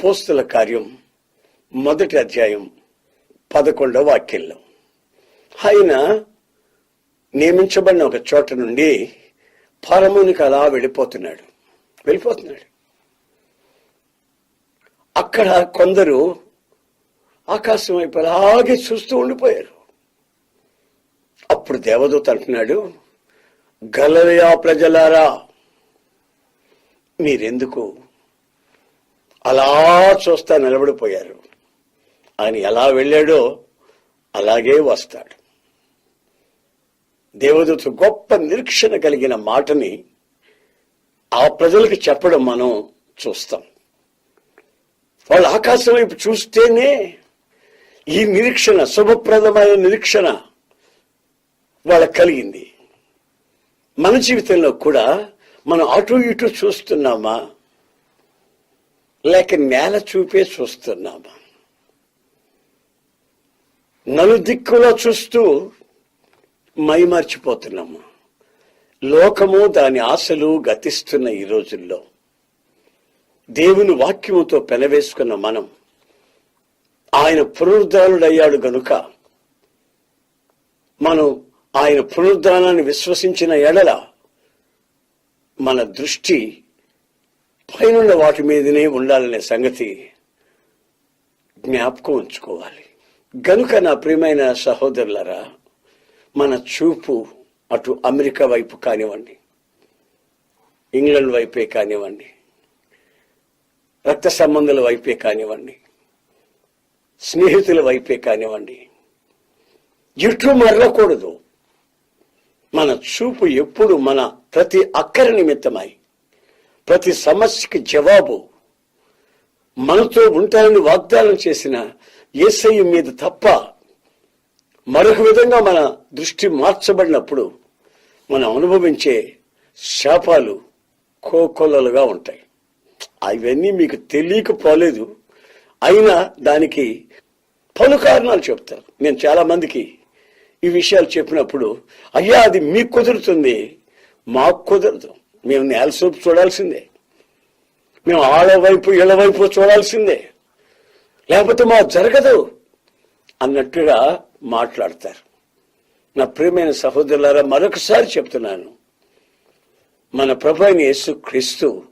అపోస్తుల కార్యం మొదటి అధ్యాయం పదకొండవ వాక్యంలో. ఆయన నియమించబడిన ఒక చోట నుండి పరమునికి అలా వెళ్ళిపోతున్నాడు. వెళ్ళిపోతున్నాడు. అక్కడ కొందరు ఆకాశం వైపు అలాగే చూస్తూ ఉండిపోయారు. అప్పుడు దేవదూత అంటున్నాడు గలయా ప్రజలారా మీరెందుకు అలా చూస్తా నిలబడిపోయారు. ఆయన ఎలా వెళ్ళాడో అలాగే వస్తాడు. దేవదూత గొప్ప నిరీక్షణ కలిగిన మాటని ఆ ప్రజలకు చెప్పడం మనం చూస్తాం. వాళ్ళు ఆకాశం వైపు చూస్తేనే ఈ నిరీక్షణ శుభప్రదమైన నిరీక్షణ వాళ్ళకి కలిగింది. మన జీవితంలో కూడా మనం అటు ఇటు చూస్తున్నామా? లేక నేల చూపే చూస్తున్నామా? నలుదిక్కులో చూస్తూ మైమర్చిపోతున్నాము లోకము దాని ఆశలు గతిస్తున్న ఈ రోజుల్లో. దేవుని వాక్యముతో పెనవేసుకున్న మనం ఆయన పునరుద్ధానుడయ్యాడు గనుక మనం ఆయన పునరుద్ధానాన్ని విశ్వసించిన ఎడల మన దృష్టి పైనున్న వాటి మీదనే ఉండాలనే సంగతి జ్ఞాపకం ఉంచుకోవాలి. గనుక నా ప్రియమైన సహోదరులరా మన చూపు అటు అమెరికా వైపు కానివ్వండి ఇంగ్లాండ్ వైపే కానివ్వండి రక్త సంబంధాల వైపే కానివ్వండి స్నేహితుల వైపే కానివ్వండి జుట్టు మరలకూడదు. మన చూపు ఎప్పుడు మన ప్రతి అక్కర నిమిత్తమై ప్రతి సమస్యకి జవాబు. మనతో ఉంటానని వాగ్దానం చేసిన ఏసయ్య మీద తప్ప మరొక విధంగా మన దృష్టి మార్చబడినప్పుడు మనం అనుభవించే శాపాలు కోకొల్లలుగా ఉంటాయి. అవన్నీ మీకు తెలియకపోలేదు. అయినా దానికి పలు కారణాలు చెప్తారు. నేను చాలా మందికి ఈ విషయాలు చెప్పినప్పుడు అయ్యా అది మీకు కుదురుతుంది. మాకు కుదరదు. మేము నేల సూపు చూడాల్సిందే. మేము ఆళ్ళ వైపు ఇళ్ళ వైపు చూడాల్సిందే. లేకపోతే మా జరగదు అన్నట్టుగా మాట్లాడతారు. నా ప్రియమైన సహోదరులారా మరొకసారి చెప్తున్నాను. మన ప్రభు అయిన యేసు క్రీస్తు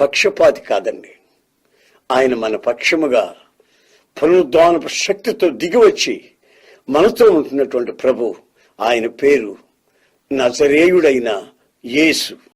పక్షపాతి కాదండి. ఆయన మన పక్షముగా పునరుద్ధానపు శక్తితో దిగివచ్చి మనతో ఉంటున్నటువంటి ప్రభు ఆయన పేరు నజరేయుడైన యేసు